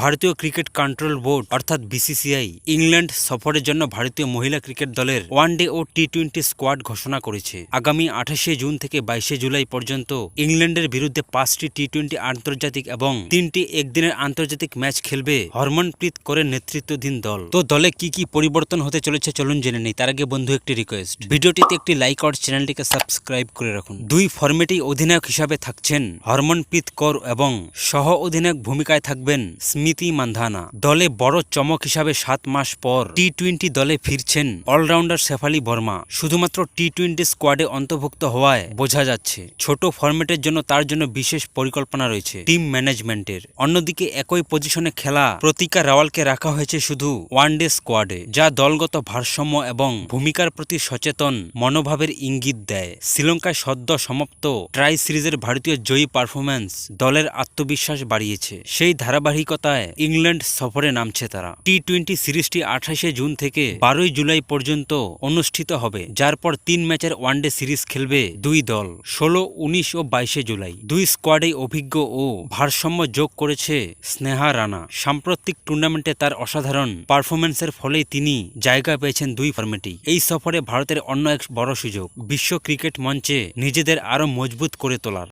ভারতীয় cricket control board, অর্থাৎ BCCI England সফরের জন্য ভারতীয় মহিলা ক্রিকেট দলের ওয়ান ডে ও টি টোয়েন্টি স্কোয়াড ঘোষণা করেছে। আগামী আঠাশে জুন থেকে বাইশে জুলাই পর্যন্ত ইংল্যান্ডের বিরুদ্ধে পাঁচটি টি টোয়েন্টি আন্তর্জাতিক এবং তিনটি একদিনের আন্তর্জাতিক ম্যাচ খেলবে হরমনপ্রীত করের নেতৃত্বাধীন দল। তো দলে কি কি পরিবর্তন হতে চলেছে চলুন জেনে নেই, তার আগে বন্ধু একটি রিকোয়েস্ট ভিডিওটিতে একটি লাইক আর চ্যানেলটিকে সাবস্ক্রাইব করে রাখুন। দুই ফরম্যাটেই অধিনায়ক হিসাবে থাকছেন হরমনপ্রীত কর এবং সহ অধিনায়ক ভূমিকায় থাকবেন স্মৃতি মান্ধানা। দলে বড় চমক হিসাবে সাত মাস পর টি টোয়েন্টি দলে ফিরছেন অলরাউন্ডার শেফালি বর্মা। শুধুমাত্র টি টোয়েন্টি স্কোয়াডে অন্তর্ভুক্ত হওয়ায় বোঝা যাচ্ছে, ছোট ফরম্যাটের জন্য তার জন্য বিশেষ পরিকল্পনা রয়েছে টিম ম্যানেজমেন্টের। অন্যদিকে একই পজিশনে খেলা প্রতিকা রাওয়ালকে রাখা হয়েছে শুধু ওয়ানডে স্কোয়াডে, যা দলগত ভারসাম্য এবং ভূমিকার প্রতি সচেতন মনোভাবের ইঙ্গিত দেয়। শ্রীলঙ্কায় সদ্য সমাপ্ত ট্রাই সিরিজের ভারতীয় জয়ী পারফরম্যান্স দলের আত্মবিশ্বাস বাড়িয়েছে। সেই ধারাবাহিকতায় ইংল্যান্ড সফরে নামছে তারা। টি টোয়েন্টি সিরিজটি আঠাশে জুন থেকে বারোই জুলাই পর্যন্ত অনুষ্ঠিত হবে, যার পর তিন ম্যাচের ওয়ানডে সিরিজ খেলবে দুই দল, ষোলো, উনিশ ও বাইশে জুলাই। দুই স্কোয়াডে অভিজ্ঞ ও ভারসাম্য যোগ করেছে স্নেহা রানা। সাম্প্রতিক টুর্নামেন্টে তার অসাধারণ পারফরমেন্সের ফলেই তিনি জায়গা পেয়েছেন দুই ফর্মেটেই। এই সফরে ভারতের অন্য এক বড় সুযোগ, বিশ্ব ক্রিকেট মঞ্চে নিজেদের আরও মজবুত করে তোলার।